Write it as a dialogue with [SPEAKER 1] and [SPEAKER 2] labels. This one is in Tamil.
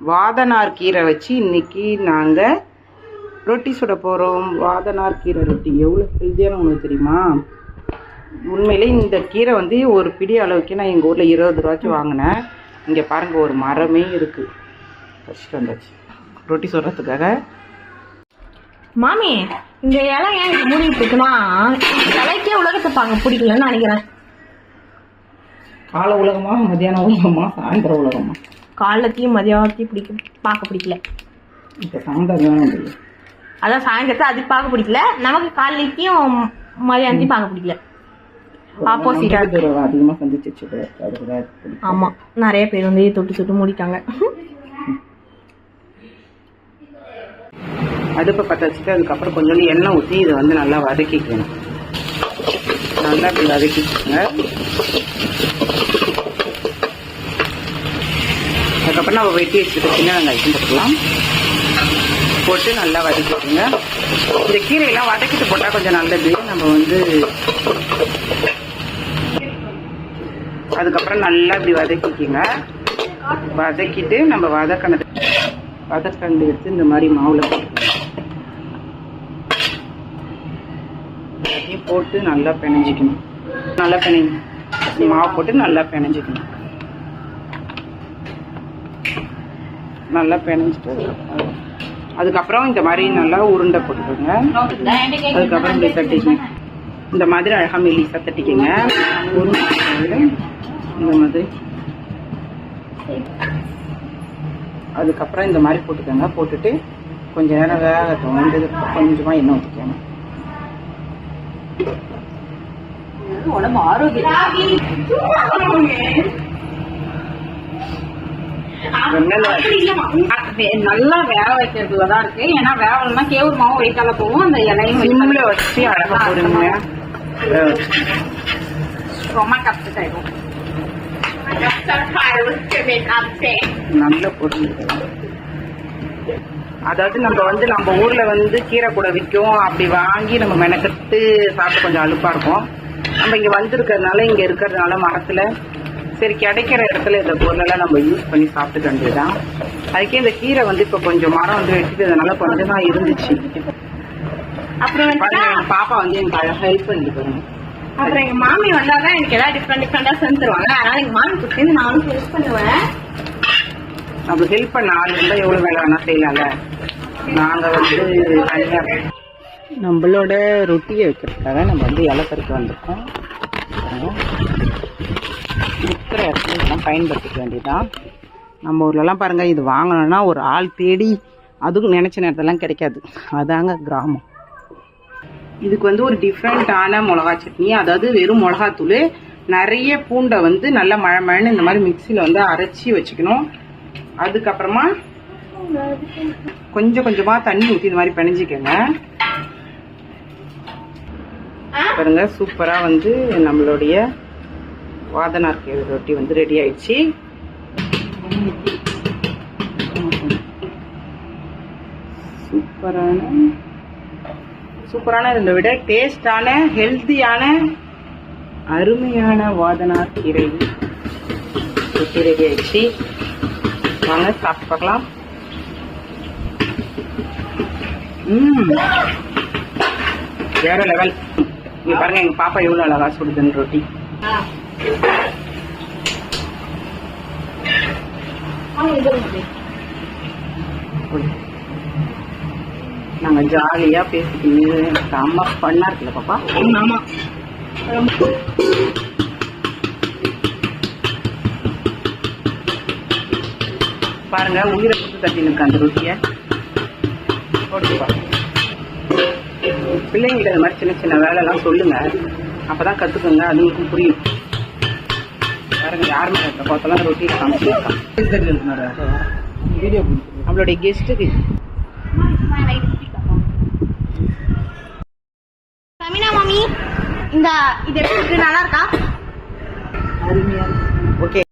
[SPEAKER 1] வாதனார் கீரை வச்சு இன்னைக்கு நாங்கள் ரொட்டி சுட போகிறோம் வாதனார் கீரை ரொட்டி. எவ்வளோ ஹெல்த்தியான உணவு தெரியுமா? உண்மையிலே இந்த கீரை வந்து ஒரு பிடி அளவுக்கு நான் எங்கள் ஊரில் இருபது ரூபாய்க்கு வாங்கினேன். இங்கே பாருங்கள் ஒரு மரமே இருக்குது வச்சுட்டு வந்தாச்சு. ரொட்டி சுடுறதுக்காக.
[SPEAKER 2] மாமி இந்த இலை ஏன் மூடிட்டு இருக்குன்னா இலைக்கே உலகத்தை பார்க்க பிடிக்கலன்னு நினைக்கிறேன்.
[SPEAKER 1] காலை உலகமா மத்தியான உலகமா சாயந்தர உலகமா?
[SPEAKER 2] காலத்தையும் மதியானத்தையும் பிடிக்க பார்க்க பிடிக்கல.
[SPEAKER 1] இப்போ சாயந்தரம்
[SPEAKER 2] அதான் சாயந்தரத்தை அதுக்கு பார்க்க பிடிக்கல. நமக்கு காலைக்கும் மதியானத்தையும் பார்க்க பிடிக்கல. ஆப்போசிட்டா
[SPEAKER 1] தான் பிடிக்கும்.
[SPEAKER 2] ஆமா. நிறைய பேர் வந்து தொட்டு தொட்டு மூடிட்டாங்க.
[SPEAKER 1] அடுப்பை பற்ற வச்சுட்டு அதுக்கப்புறம் கொஞ்சோண்டு எண்ணெய் ஊற்றி இதை வந்து நல்லா வதக்கிக்கணும். நல்லா இப்படி வதக்கிக்கோங்க. அப்புறம் நம்ம வெட்டி வச்சுட்டு சின்ன வெங்காயம் போட்டுக்கலாம். போட்டு நல்லா வதக்கிக்கோங்க. இந்த கீரையெல்லாம் வதக்கிட்டு போட்டால் கொஞ்சம் நல்லது. நம்ம வந்து அதுக்கப்புறம் நல்லா இப்படி வதக்கிக்கிங்க. வதக்கிட்டு நம்ம வதக்கினது வதக்கண்டு எடுத்து இந்த மாதிரி மாவில் போட்டு நல்லா பிணைஞ்சிக்கணும். நல்லா பிணைஞ்சு மாவு போட்டு நல்லா பிணைஞ்சிக்கணும். நல்லா பிணைஞ்சிட்டு அதுக்கப்புறம் இந்த மாதிரி நல்லா உருண்டை போட்டுக்கோங்க. அதுக்கப்புறம் இப்படி தட்டிக்கணும் இந்த மாதிரி அழகாக மெல்லிசாக தட்டிக்கோங்க. உருண்டை இந்த மாதிரி. அதுக்கப்புறம் இந்த மாதிரி போட்டுக்கோங்க. போட்டுட்டு கொஞ்ச நேரம் வேகட்டும். வெந்ததுக்கு கொஞ்சமாக எண்ணெய் ஊற்றிக்கோங்க
[SPEAKER 2] உடம்பு
[SPEAKER 3] நல்லா வேக வைக்கிறதுல தான் இருக்கு. ஏன்னா வேவலன்னா கேவுர் மாவும் வெயிட்டால போகும் அந்த இலையும்
[SPEAKER 1] சிம்ல வச்சு அழகாக போடுங்க.
[SPEAKER 3] ரொம்ப கஷ்டத்தாயிடும்
[SPEAKER 1] நல்ல பொருள். அதாவது நம்ம வந்து நம்ம ஊர்ல வந்து கீரை கூட விற்கும். அப்படி வாங்கி நம்ம மெனக்கட்டு சாப்பிட்டு கொஞ்சம் அலுப்பா இருக்கும் நம்ம இங்க வந்திருக்கிறதுனால இங்க இருக்கிறதுனால மரத்துல சரி கிடைக்கிற இடத்துல இந்த பொருளெல்லாம் நம்ம யூஸ் பண்ணி சாப்பிட்டுக்க வேண்டியதுதான் அதுக்கே இந்த கீரை வந்து இப்ப கொஞ்சம் மரம் வந்து வெட்டிட்டதுனால கொஞ்சம் தான் இருந்துச்சு.
[SPEAKER 3] அப்புறம்
[SPEAKER 1] எங்க பாப்பா வந்து எனக்கு அழகா ஹெல்ப் பண்ணிட்டு பாருங்க
[SPEAKER 3] அப்புறம் எங்க மாமி வந்தாதான் எனக்கு ஏதாவது டிஃப்ரெண்ட் டிஃப்ரெண்டா செஞ்சு தருவாங்க அதனால எங்க மாமி கூட சேர்ந்து நானும் ஹெல்ப் பண்ணுவேன்.
[SPEAKER 1] நம்ம ஹெல்ப் பண்ண ஆள் இருந்தா எவ்வளவு வேலை வேணா செய்யலாம்ல? நாங்க வந்து தனியா நம்மளோட ரொட்டியை வைக்கிறதுக்காக நம்ம வந்து இலக்கருக்கு வந்திருக்கோம். இருக்கிற இடத்துல இதெல்லாம் பயன்படுத்திக்க வேண்டியதுதான். நம்ம ஊர்லலாம் பாருங்கள் இது வாங்கணும்னா ஒரு ஆள் தேடி அதுவும் நினச்ச நேரத்தெல்லாம் கிடைக்காது. அதாங்க கிராமம். இதுக்கு வந்து ஒரு டிஃப்ரெண்ட்டான மிளகா சட்னி அதாவது வெறும் மிளகாத்தூள் நிறைய பூண்டை வந்து நல்லா மழை மழைன்னு இந்த மாதிரி மிக்சியில் வந்து அரைச்சி வச்சுக்கணும். அதுக்கப்புறமா கொஞ்சம் கொஞ்சமாக தண்ணி ஊற்றி இந்த மாதிரி பிணைஞ்சிக்கோங்க. பாருங்க சூப்பராக வந்து நம்மளுடைய வாதனார் கீரை ரொட்டி வந்து ரெடி ஆயிடுச்சு. சூப்பரான சூப்பரான இதை விட டேஸ்டான ஹெல்த்தியான அருமையான வாதனார் கீரை ரொட்டி ரெடி ஆயிடுச்சு. வாங்க சாப்பிட்டு பார்க்கலாம். வேற லெவல் இங்க பாருங்க எங்க பாப்பா எவ்வளவு அழகா சுடுதுன்னு ரொட்டி. நாங்க ஜாலியா பேசிக்கிட்டு செம்ம பண்ணா இருக்குல்ல பாப்பா?
[SPEAKER 3] ஆமா.
[SPEAKER 1] பாருங்க உயிரை கொடுத்து தட்டின்னு இருக்கு அந்த ரொட்டிய போட்டு பாருங்க பிள்ளைங்களுக்கு இந்த மாதிரி சின்ன சின்ன வேலைலாம் சொல்லுங்க. அப்பதான் கத்துக்குங்க அதுங்களுக்கும் புரியும். யாருமே இருக்க பார்த்தலாம் ரொட்டி வீடியோ நம்மளுடைய கெஸ்ட்டுக்கு
[SPEAKER 2] தமிழா மாமி இந்த இது எப்படி இருக்கு? நல்லா இருக்கா.
[SPEAKER 1] ஓகே